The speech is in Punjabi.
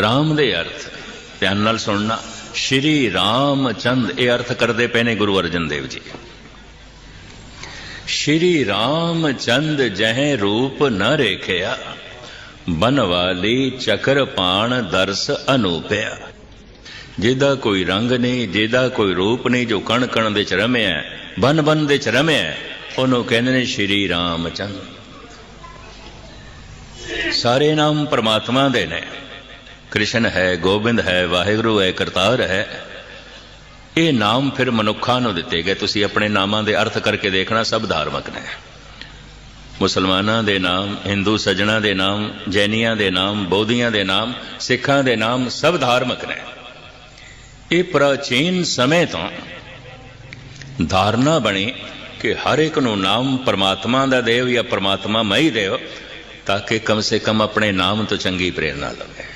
ਰਾਮ ਦੇ ਅਰਥ। ਧਿਆਨ ਨਾਲ ਸੁਣਨਾ। ਸ਼੍ਰੀ ਰਾਮ ਚੰਦ ਇਹ ਅਰਥ ਕਰਦੇ ਪਏ ਨੇ ਗੁਰੂ ਅਰਜਨ ਦੇਵ ਜੀ। ਸ਼੍ਰੀ ਰਾਮਚੰਦ ਜਹ ਰੂਪ ਨ ਰੇਖਿਆ, ਬਨਵਾਲੀ ਚਕਰ ਪਾਣ ਦਰਸ ਅਨੂਪਿਆ। ਜਿਹਦਾ ਕੋਈ ਰੰਗ ਨਹੀਂ, ਜਿਹਦਾ ਕੋਈ ਰੂਪ ਨਹੀਂ, ਜੋ ਕਣ ਕਣ ਦੇ ਚ ਰਮਿਆ ਬਨ ਬਨ ਦੇ ਚ ਰਮਿਆ, ਉਹਨੂੰ ਕਹਿੰਦੇ ਨੇ ਸ਼੍ਰੀ ਰਾਮ ਚੰਦ ਸਾਰੇ ਨਾਮ ਪਰਮਾਤਮਾ ਦੇ ਨੇ। ਕ੍ਰਿਸ਼ਨ ਹੈ, ਗੋਬਿੰਦ ਹੈ, ਵਾਹਿਗੁਰੂ ਹੈ, ਕਰਤਾਰ ਹੈ। ਇਹ ਨਾਮ ਫਿਰ ਮਨੁੱਖਾਂ ਨੂੰ ਦਿੱਤੇ ਗਏ। ਤੁਸੀਂ ਆਪਣੇ ਨਾਮਾਂ ਦੇ ਅਰਥ ਕਰਕੇ ਦੇਖਣਾ ਸਭ ਧਾਰਮਿਕ ਨੇ। ਮੁਸਲਮਾਨਾਂ ਦੇ ਨਾਮ, ਹਿੰਦੂ ਸੱਜਣਾ ਦੇ ਨਾਮ, ਜੈਨੀਆਂ ਦੇ ਨਾਮ, ਬੋਧੀਆਂ ਦੇ ਨਾਮ, ਸਿੱਖਾਂ ਦੇ ਨਾਮ ਸਭ ਧਾਰਮਿਕ ਨੇ। ਇਹ ਪ੍ਰਾਚੀਨ ਸਮੇਂ ਤੋਂ ਧਾਰਨਾ ਬਣੀ ਕਿ ਹਰ ਇੱਕ ਨੂੰ ਨਾਮ ਪਰਮਾਤਮਾ ਦਾ ਦੇਵ ਜਾਂ ਪਰਮਾਤਮਾ ਮਈ ਹੀ ਦੇਵ, ਤਾਂ ਕਿ ਕਮ ਸੇ ਕਮ ਆਪਣੇ ਨਾਮ ਤੋਂ ਚੰਗੀ ਪ੍ਰੇਰਣਾ ਲਵੇ।